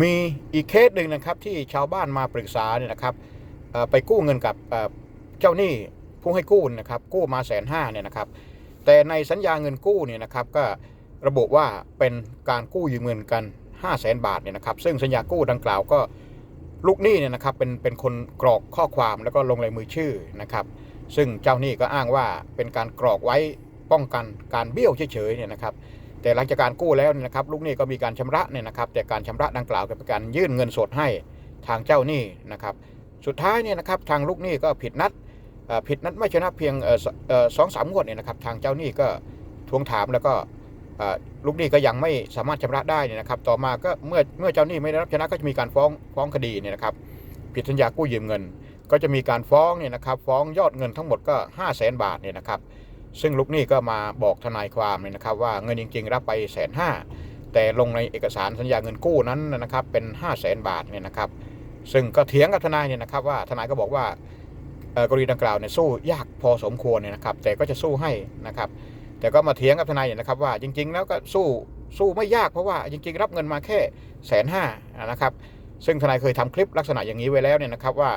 มีอีกเคสหนึ่งนะครับที่ชาวบ้านมาปรึกษาเนี่ยนะครับไปกู้เงินกับเอ่อเจ้าหนี้ผู้ให้กู้นะครับกู้มาแสนห้าเนี่ยนะครับ แต่ในสัญญาเงินกู้เนี่ยนะครับก็ระบุว่าเป็นการกู้ยืมเงินกัน 5 0 0แสนบาทเนี่ยนะครับ ซึ่งสัญญากู้ดังกล่าวก็ลูกหนี้เนี่ยนะครับเป็นเป็นคนกรอกข้อความแล้วก็ลงลายมือชื่อนะครับ ซึ่งเจ้าหนี้ก็อ้างว่าเป็นการกรอกไว้ป้องกันการเบี้ยวเฉยๆเนี่ยนะครับ แต่หลังจากการกู้แล้วนะครับลูกหนี้ก็มีการชำระเนี่ยนะครับแต่การชำระดังกล่าวก็เป็นการยื่นเงินสดให้ทางเจ้าหนี้นะครับสุดท้ายเนี่ยนะครับทางลูกหนี้ก็ผิดนัดผิดนัดไม่ชนะเพียงสองสามงวดเนี่ยนะครับทางเจ้าหนี้ก็ทวงถามแล้วก็ลูกหนี้ก็ยังไม่สามารถชำระได้เนี่ยนะครับต่อมาก็เมื่อเมื่อเจ้าหนี้ไม่ได้รับชนะก็จะมีการฟ้องฟ้องคดีเนี่ยนะครับผิดสัญญากู้ยืมเงิน ก็จะมีการฟ้องเนี่ยนะครับฟ้องยอดเงินทั้งหมดก็ 5 0 0แสนบาทเนี่ยนะครับ ซึ่งลูกหนี้ก็มาบอกทนายความเนี่ยนะครับ ว่าเงินจริง ๆ รับไปแสนห้าแต่ลงในเอกสารสัญญาเงินกู้นั้นนะครับ เป็น 5 0 0แสนบาทเนี่ยนะครับ ซึ่งก็เถียงกับทนายเนี่ยนะครับ ว่าทนายก็บอกว่าเอ่อกรณีดังกล่าวเนี่ยสู้ยากพอสมควรเนี่ยนะครับ แต่ก็จะสู้ให้นะครับ แต่ก็มาเถียงกับทนายเนี่ยนะครับ ว่าจริง ๆ แล้วก็สู้สู้ไม่ยากเพราะว่าจริง ๆ รับเงินมาแค่แสนห้านะครับ ซึ่งทนายเคยทำคลิปลักษณะอย่างนี้ไว้แล้วเนี่ยนะครับว่า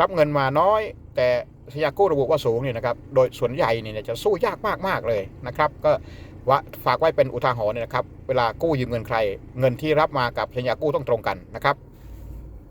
รับเงินมาน้อยแต่ สัญญากระบุว่าสูงเนี่ยนะครับ โดยส่วนใหญ่เนี่ยจะสู้ยากมากๆเลยนะครับ ก็ว่าฝากไว้เป็นอุทาหรณ์เนี่ยนะครับ เวลากู้ยืมเงินใคร เงินที่รับมากับสัญญากู้ต้องตรงกันนะครับ